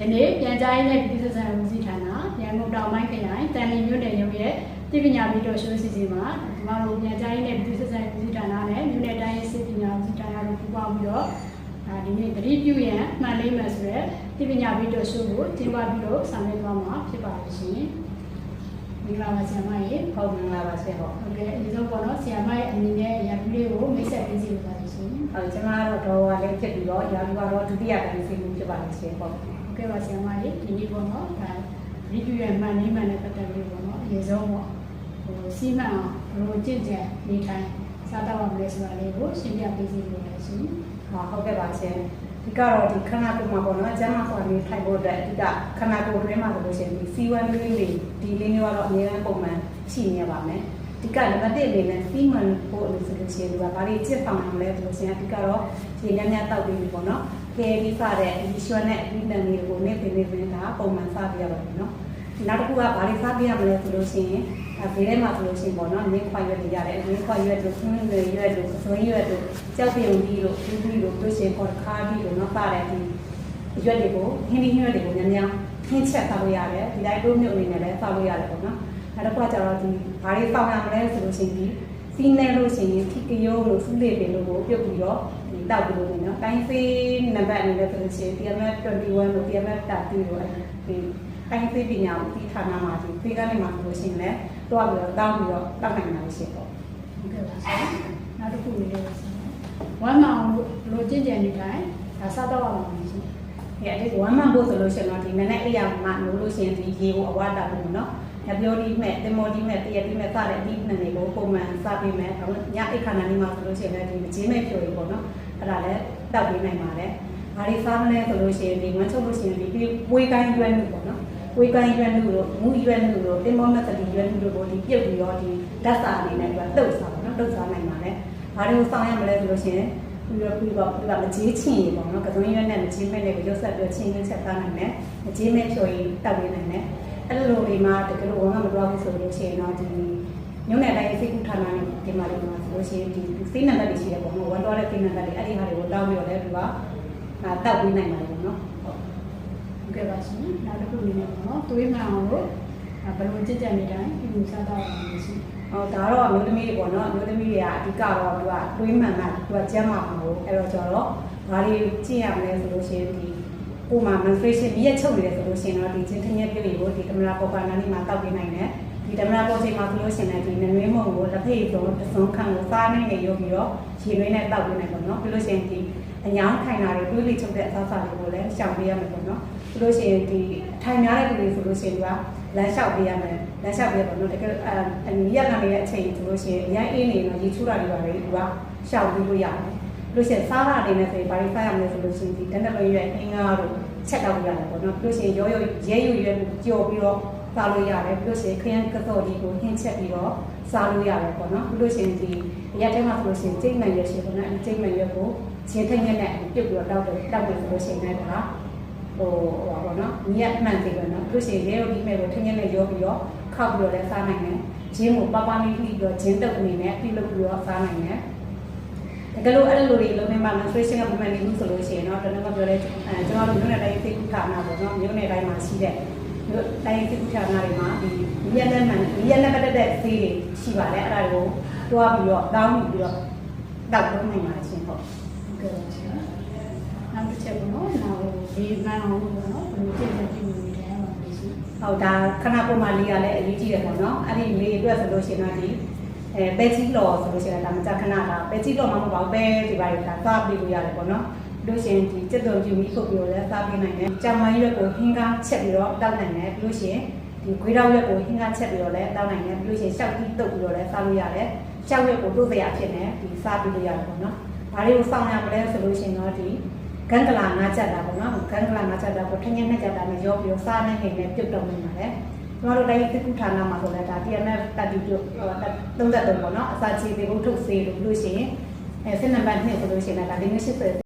ယနေ့ပြန်ကြားရေးနဲ့ပြည်သူ့ဆက်ဆံမှုစီဌာနရန်ကုန်တောင်ပိုင်းခရိုင်တန်လီမြို့နယ်ရုံးရဲ့တိပညာပြီးတော့ရှိုးစီစဉ်မှာဒီမှာတို့ပြန်ကြားရေးနဲ့ပြည်သူ့ဆက်ဆံမှုစီဌာနနဲ့မြို့နယ်တိုင်းရေးစစ်ပညာစီဌာနတို့ပူးပေါင်းပြီးတော့အာဒီနေ့တတိပြုရန်မှန်လေးမယ်ဆိုရက်တိပညာပြီးတော့ရှိုးကိုကျင်းပပြီးတော့ဆောင်ရွက်သွားမှာဖြစ်ပါလို့ရှိရင်မင်္ဂလာပါဆရာမရေ ဟုတ်မင်္ဂလာပါရှင်ဟုတ်ဟုတ်ကဲ့အရင်ဆုံးပေါ့နော်ဆရာမရဲ့အနေနဲ့ရန်ကုန်လေးကိုမိတ်ဆက်ပေးစီလို့ပါလို့ရှိရင်ဟုတ်ကျွန်မကတော့ဒေါ်ဝါလေးဖြစ်ပြီးတော့ရာလူကတော့ဒုတိယတိုင်းစီမှုဖြစ်ပါလိမ့်ရှင်ဟုတ်ဟုတ်ကဲ့ပါဆရာမလေးဒီနေ့ပေါ့နော်ဒါရီပြရမှန်နေမှန်နဲ့ပတ်သက်ပြီးပေါ့နော်အရင်ဆုံးပေါ့ဟိုစီမံအောင်ဘယ်လိုကြင်ကြံနေထိုင်စားတော့မလဲဆိုတာလေးကိုရှင်းပြပေးစီလို့လည်းရှင်ဟာဟုတ်ကဲ့ပါရှင်ဒီကတော့ဒီခဏကုမှာပေါ့နော်ကျမ်းမာစွာနေထိုင်ဖို့အတွက်အဓိကခဏကုအတွင်းမှာဆိုလို့ရှိရင်ဒီစီဝမ်လေးတွေဒီလေးမျိုးကတော့အများအားပုံမှန် ရှိနေပါမယ်ဒီကနံပါတ်1အနေနဲ့စီမံဖို့လို့ဆိုလို့ရှိရင်ဒီကဘာတွေချစ်ဆောင်အောင်လဲဆိုလို့ရှိရင်အဓိကတော့ဒီညညတောက်ပြီးပြီပေါ့နော်ခဲပြီးစတဲ့ဒီရွှန်းနဲ့အပြီးတန်လေးကိုနေပင်နေပင်ဒါပုံမှန်စားပြရပါတယ်နော်နောက်တစ်ခုကဘာတွေစားပြရမလဲဆိုလို့ရှိရင်အဲဘေးထဲမှာဆိုလို့ရှိရင်ပေါ့နော်မြင်းခွာရွက်တွေရတယ်မြင်းခွာရွက်တို့ခွင်းတွေရွက်တို့အစွန်းရွက်တို့ကြောက်ပြုံကြီးတို့ဘူးကြီးတို့တို့ရှင်ပေါ်ခါကြီးတို့နော်ပါတယ်ဒီရွက်တွေကိုဟင်းဒီရွက်တွေကိုများများခင်းချက်စားလို့ရတယ်ဒီတိုင်းတို့မျိုးအနေနဲ့လည်းစားလို့ရတယ်ပေါ့နော် နောက်တစ်ခုကကျတော့ဒီဘာတွေစောင့်ရမလဲဆိုလို့ရှိရင်ဒီစီးနေလို့ရှိရင်ထိကရိုးလို့စူးလေးပင်လို့ကိုပြုတ်ပြီးတော့ဒီတောက်ပြီးလို့နော်တိုင်းစေးနံပါတ်အနေနဲ့ဆိုလို့ရှိရင် TMF 21လို့ TMF 30လို့အဲဒီတိုင်းသိပညာကိုဒီဌာနမှာဒီဖေးကနေမှာဆိုလို့ရှိရင်လည်းတော့ပြီးတော့တောင်းပြီးတော့တောက်နိုင်တာရှိပေါ့ဟုတ်ကဲ့ပါဆရာနောက်တစ်ခုလေးလည်းဆရာဝမ်းမအောင်လို့ဘယ်လိုကြင်ကြံနေထိုင်ဒါစားတော့အောင်ပါရှင်။ဒီအတိတ်ဝမ်းမဖို့ဆိုလို့ရှိရင်တော့ဒီနည်းနည်းအိယာမှာနိုးလို့ရှိရင်ဒီရေကိုအဝါတာဖို့နော်။ ညပြောဒီမဲ့တင်မောဒီမဲ့တရဒီမဲ့စတဲ့အဒီနှစ်တွေကိုပုံမှန်စပေးမယ်။ဒါညအိတ်ခါနာလေးမှာဆိုလို့ရှိရင်လည်းဒီမချင်းမဲ့ဖြိုရီပေါ့နော်။အဲ့ဒါလည်းတောက်ပေးနိုင်ပါတယ်။ဘာတွေစားမလဲဆိုလို့ရှိရင်ဒီဝမ်းချုပ်လို့ရှိရင်ဒီဝေးကိုင်းရွက်မှုပေါ့နော်။ဝေးကိုင်းရွက်မှုတို့မူရွက်မှုတို့တင်မောမက်သတိရွက်မှုတို့ကိုဒီပြုတ်ပြီးတော့ဒီဓာတ်စာအနေနဲ့ဒီကတုတ်စားပေါ့နော်။တုတ်စားနိုင်ပါတယ်။ဘာတွေကိုစောင့်ရမလဲဆိုလို့ရှိရင်ပြီးတော့ပြီးတော့ပြီးတော့မကြီးချင်ရေပေါ့နော်ကစုံရွက်နဲ့မကြီးမဲ့နဲ့ကိုရုပ်ဆက်ပြီးချင်းချင်းချက်သားနိုင်တယ်မကြီးမဲ့ဖြိုရင်တောက်ရနိုင်တယ် အဲ့လိုလိုဒီမှာတကယ်လို့ဝမ်းမမတော်ဘူးဆိုလို့ရှိရင်တော့ဒီညုံနယ်တိုင်းစိတ်ကူးဌာနနဲ့ဒီမှာလေးမှာဆိုလို့ရှိရင်ဒီစိတ်နံပါတ်တွေရှိတယ်ပေါ့နော်ဝမ်းတော်တဲ့စိတ်နံပါတ်တွေအဲ့ဒီဟာတွေကိုတောက်ပြီးတော့လည်းသူကအာတောက်ပြီးနိုင်ပါတယ်ပေါ့နော်ဟုတ်ဟုတ်ကဲ့ပါရှင်နောက်တစ်ခုလေးနဲ့ပေါ့နော်သွေးမှန်အောင်လို့ဘယ်လိုကြင်ကြံနေထိုင်ပြုစားတော့အောင်ပါရှင်ဟောဒါတော့အမျိုးသမီးတွေပေါ့နော်အမျိုးသမီးတွေကအဓိကတော့သူကတွေးမှန်တာသူကကျမ်းမာမှာလို့အဲ့တော့ကျတော့ဘာတွေကြည့်ရမလဲဆိုလို့ရှိရင်ဒီ ကိုမှ menstruation မြည့်ချုပ်နေတယ်ဆိုလို့ရှိရင်တော့ဒီချင်းထင်းရဲ့ပြည့်တွေကိုဒီကင်မရာပေါ်ပါနာလေးမှာတောက်ပြနိုင်တယ်ဒီကင်မရာပေါ်ချိန်မှာဆိုလို့ရှိရင်လည်းဒီနွေးမုံကိုလက်ဖိတ်ဆုံးတစုံခံကိုစားနေနေရုပ်ပြီးတော့ရေနွေးနဲ့တောက်ပြနိုင်ပေါ့နော်ပြီးလို့ရှိရင်ဒီအညောင်းထိုင်တာတွေတွေးလိချုပ်တဲ့အစားအစာတွေကိုလည်းရှောင်ပေးရမယ်ပေါ့နော်ပြီးလို့ရှိရင်ဒီထိုင်များတဲ့လူတွေဆိုလို့ရှိရင်ကလမ်းလျှောက်ပေးရမယ်လမ်းလျှောက်ပေးရပေါ့နော်တကယ်အဲအနီးရကနေတဲ့အချိန်ဆိုလို့ရှိရင်အရင်အေးနေတော့ရေချိုးတာတွေပါလေသူကရှောင်ပေးလို့ရတယ် လို့ရှိရင်စားတာတွေနဲ့ဆိုရင်ဘာတွေစားရမလဲဆိုလို့ရှိရင်ဒီတနက်လုံးရွက်အင်္ဂါတို့ချက်တော့ရတယ်ပေါ့နော်ပြီးလို့ရှိရင်ရောရောရဲရွရွကြော်ပြီးတော့စားလို့ရတယ်ပြီးလို့ရှိရင်ခရမ်းကစော်ဒီကိုဟင်းချက်ပြီးတော့စားလို့ရတယ်ပေါ့နော်ပြီးလို့ရှိရင်ဒီရက်ထဲမှာဆိုလို့ရှိရင်ကျိတ်မှန်ရွက်ရှိပေါ့နော်အဲဒီကျိတ်မှန်ရွက်ကိုချင်းထိတ်နဲ့ပြုတ်ပြီးတော့တောက်တယ်တောက်တယ်ဆိုလို့ရှိရင်လည်းဒါဟိုဟိုပါပေါ့နော်မြက်မှန်သေးပဲနော်ပြီးလို့ရှိရင်ရဲရောဒီမဲ့ကိုထင်းနဲ့ရောပြီးတော့ခောက်ပြီးတော့လည်းစားနိုင်တယ်ဂျင်းကိုပပလေးပြီးတော့ဂျင်းတုပ်အနေနဲ့ပြုလုပ်ပြီးတော့စားနိုင်တယ် တကယ်လို့အဲ့လိုတွေလုံးဝမှာ menstruation ကပုံမှန်နေမှုဆိုလို့ရှိရင်တော့တနည်းကပြောလဲအဲကျွန်တော်တို့မြို့နယ်တိုင်းသိကုဌာနပေါ့နော်မြို့နယ်တိုင်းမှာရှိတဲ့မြို့တိုင်းသိကုဌာနတွေမှာဒီမြက်လက်မှန်မြက်လက်ပတ်တဲ့ဆေးတွေရှိပါတယ်အဲ့ဒါကိုတွားပြီးတော့တောင်းပြီးတော့တောက်လို့နိုင်ပါရှင်ဟုတ်ဟုတ်ကဲ့ပါရှင်နောက်တစ်ချက်ပေါ့နော်နောက်ဒီမှန်အောင်လို့ပေါ့နော်ဘယ်လိုကြင်ကြံပြုနေထိုင်အောင်ပါရှင်ဟုတ်ဒါခဏပုံမှန်လေးကလည်းအရေးကြီးတယ်ပေါ့နော်အဲ့ဒီလေးအတွက်ဆိုလို့ရှိရင်တော့ဒီ အဲပဲကြီးလော်ဆိုလို့ရှိရင်ဒါမကြခဏတာပဲကြီးလော်မှမဟုတ်ပါဘူးပဲဒီပါတွေဒါသွားပြီးလို့ရတယ်ပေါ့နော်လို့ရှိရင်ဒီစက်တော်ကျူမီခုတ်ပြီးတော့လည်းစားပေးနိုင်တယ်။ကြာမရွက်ကိုဟင်းကားချက်ပြီးတော့တောက်နိုင်တယ်ပြီးလို့ရှိရင်ဒီခွေးတောက်ရွက်ကိုဟင်းကားချက်ပြီးတော့လည်းတောက်နိုင်တယ်ပြီးလို့ရှိရင်ရှောက်ပြီးတုပ်ပြီးတော့လည်းစားလို့ရတယ်။ရှောက်ရွက်ကိုတို့စရာဖြစ်နေဒီစားပြီးလို့ရတယ်ပေါ့နော်။ဒါတွေကိုစောင့်ရမလဲဆိုလို့ရှိရင်တော့ဒီဂန်ကလာငါချက်တာပေါ့နော်။ဂန်ကလာငါချက်တာကိုထင်းချင်းနဲ့ချက်တာနဲ့ရောပြီးတော့စားနေနေနဲ့ပြုတ်တော့နေပါတယ်။ ကျွန်တော်တို့တိုင်းစစ်ကူဌာနမှာဆိုလဲဒါ TMF တက်တူတူ33ပေါ့နော်။အစာချေသေးဖို့ထုတ်စေလို့လို့ရှိရင်အဲစစ်နံပါတ်2ဆိုလို့ရှိရင်ဒါ၄80